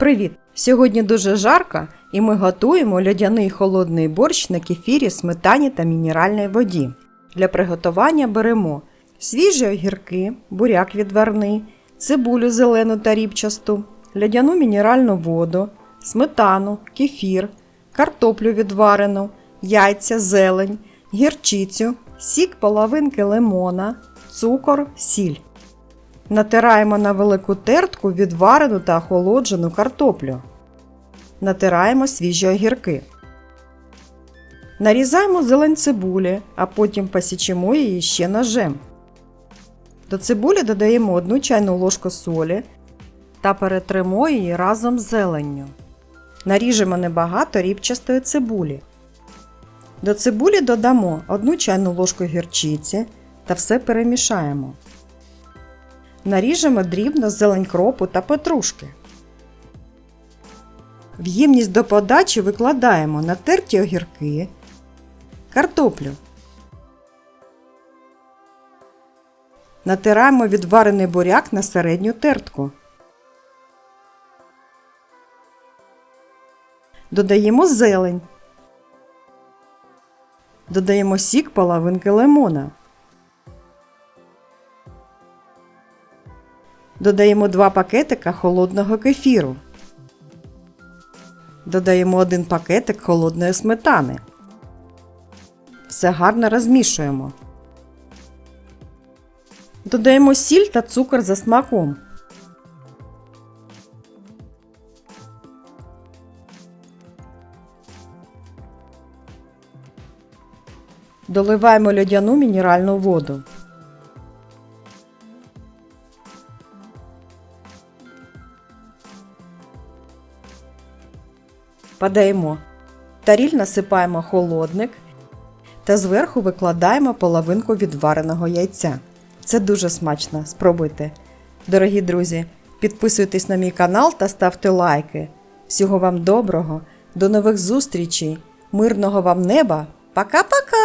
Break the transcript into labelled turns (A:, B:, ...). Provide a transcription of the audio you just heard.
A: Привіт! Сьогодні дуже жарко і ми готуємо льодяний холодний борщ на кефірі, сметані та мінеральній воді. Для приготування беремо свіжі огірки, буряк відварний, цибулю зелену та рібчасту, льодяну мінеральну воду, сметану, кефір, картоплю відварену, яйця, зелень, гірчицю, сік половинки лимона, цукор, сіль. Натираємо на велику тертку відварену та охолоджену картоплю. Натираємо свіжі огірки. Нарізаємо зелень цибулі, а потім посічемо її ще ножем. До цибулі додаємо 1 чайну ложку солі та перетримо її разом з зеленню. Наріжемо небагато рібчастої цибулі. До цибулі додамо 1 чайну ложку гірчиці та все перемішаємо. Наріжемо дрібно зелень кропу та петрушки. В ємність до подачі викладаємо натерті огірки, картоплю. Натираємо відварений буряк на середню тертку. Додаємо зелень. Додаємо сік половинки лимона. Додаємо 2 пакетика холодного кефіру. Додаємо 1 пакетик холодної сметани. Все гарно розмішуємо. Додаємо сіль та цукор за смаком. Доливаємо льодяну мінеральну воду. Подаємо. В таріль насипаємо холодник та зверху викладаємо половинку відвареного яйця. Це дуже смачно. Спробуйте. Дорогі друзі, підписуйтесь на мій канал та ставте лайки. Всього вам доброго, до нових зустрічей, мирного вам неба. Пока-пока!